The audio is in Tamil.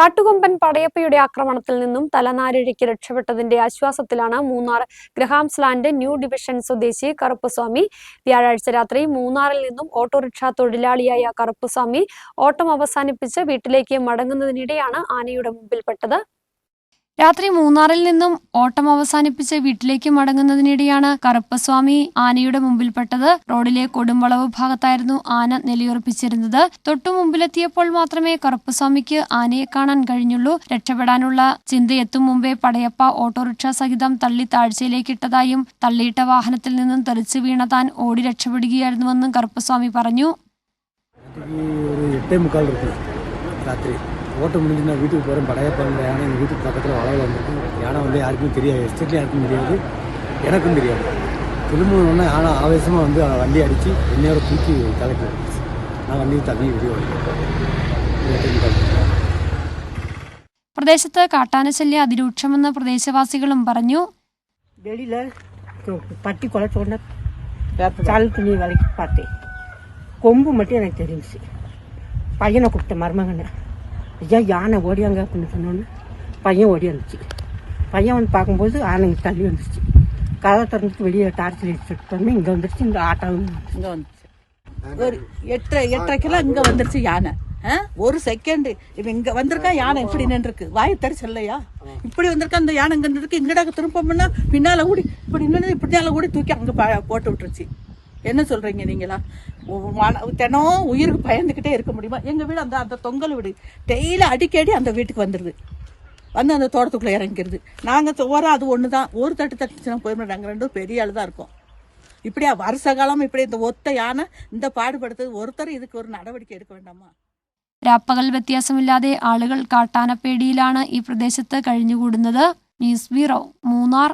കാട്ടുകൊമ്പൻ പടയപ്പയുടെ ആക്രമണത്തിൽ നിന്നും തലനാരിഴയ്ക്ക് രക്ഷപ്പെട്ടതിന്റെ ആശ്വാസത്തിലാണ് Munnar Graham's land new division സ്വദേശി കറുപ്പസ്വാമി. വ്യാഴാഴ്ച രാത്രി മൂന്നാറിൽ നിന്നും ഓട്ടോറിക്ഷ തൊഴിലാളിയായ കറുപ്പസ്വാമി ഓട്ടം അവസാനിപ്പിച്ച് വീട്ടിലേക്ക് മടങ്ങുന്നതിനിടെയാണ് ആനയുടെ മുമ്പിൽപ്പെട്ടത്. രാത്രി മൂന്നാറിൽ നിന്നും ഓട്ടം അവസാനിപ്പിച്ച് വീട്ടിലേക്ക് മടങ്ങുന്നതിനിടെയാണ് കറുപ്പസ്വാമി ആനയുടെ മുമ്പിൽപ്പെട്ടത്. റോഡിലെ കൊടുമ്പളവ് ഭാഗത്തായിരുന്നു ആന നിലയുറപ്പിച്ചിരുന്നത്. തൊട്ടു മുമ്പിലെത്തിയപ്പോൾ മാത്രമേ കറുപ്പസ്വാമിക്ക് ആനയെ കാണാൻ കഴിഞ്ഞുള്ളൂ. രക്ഷപ്പെടാനുള്ള ചിന്തയെത്തും മുമ്പേ പടയപ്പ ഓട്ടോറിക്ഷ സഹിതം തള്ളി താഴ്ചയിലേക്കിട്ടതായും തള്ളിയിട്ട വാഹനത്തിൽ നിന്നും തെറിച്ചു വീണ താൻ ഓടി രക്ഷപ്പെടുകയായിരുന്നുവെന്നും കറുപ്പസ്വാമി പറഞ്ഞു. രാത്രി ஒரு எட்டே முக்கால் இருக்கும் ராத்திரி ஓட்டம் முடிஞ்சு நான் வீட்டுக்கு போகிறேன் படையப்பாங்க யானை எங்கள் வீட்டுக்கு பக்கத்தில் வளையல் வந்துட்டு யானை வந்து யாருக்கும் தெரியாது எஸ்டேட்லேயும் யாருக்கும் தெரியாது எனக்கும் தெரியாது திரும்பணுன்னா யானை ஆவேசமாக வந்து வண்டி அடித்து என்னையோட தூக்கி தலைக்கு வந்துச்சு நான் வண்டியை தள்ளி வெளியே வந்தேன் எட்டே முக்கால் പ്രദേശത്ത് കാട്ടാനശല്യം അതിരൂക്ഷമെന്ന് പ്രദേശവാസികളും പറഞ്ഞു வெளியில் பட்டி குலைச்ச உடனே சால் துணி வேலைக்கு பார்த்தேன் கொம்பு மட்டும் எனக்கு தெரிஞ்சுச்சு பையனை கூப்பிட்டேன் மருமகனை ஐயா யானை ஓடியாங்க அப்படின்னு சொன்னோன்னே பையன் ஓடி வந்துச்சு. பையன் வந்து பார்க்கும்போது ஆனைங்க தள்ளி வந்துச்சு கதவை திறந்துட்டு வெளியே டார்ச் லைட் இங்கே வந்துருச்சு இந்த ஆட்டம் இங்கே வந்துச்சு. ஒரு எட்டரை எட்டரைக்கெல்லாம் இங்கே வந்துருச்சு யானை. ஆ? ஒரு செகண்ட் இப்போ இங்கே வந்திருக்கா யானை? இப்படி நின்றுருக்கு. வாய் தரிச்சு இல்லையா இப்படி வந்திருக்கா அந்த யானை இங்கே நின்றுருக்கு இங்கடாக்க திரும்பம்னா பின்னால் கூடி இப்படி நின்று இப்படினால கூடி தூக்கி அங்கே போட்டு விட்டுருச்சு. என்ன சொல்றீங்க நீங்களா ஒ- மன- தினம் உயிருக்கு பயந்துகிட்டே இருக்க முடியுமா எங்க வீடு அந்த அந்த தொங்கல் வீடு டெய்லி அடிக்கடி அந்த வீட்டுக்கு வந்துருது வந்து அந்த தோட்டத்துக்குள்ள இறங்கிருது நாங்க ஓரம் அது ஒண்ணுதான் ஒரு தட்டு தட்டுச்சுன்னா போயிடும் நாங்க ரெண்டும் பெரிய ஆளு தான் இருக்கோம் இப்படியா வருஷ காலம் இப்படி இந்த ஒத்த யானை இந்த பாடுபடுத்தது ஒருத்தர் இதுக்கு ஒரு நடவடிக்கை எடுக்க வேண்டாமா രാപ്പകൽ വ്യത്യാസമില്ലാതെ ആളുകൾ കാട്ടാനപ്പേടിയിലാണ് ഈ പ്രദേശത്ത് കഴിഞ്ഞുകൂടുന്നത് ന്യൂസ് ബ്യൂറോ മൂന്നാർ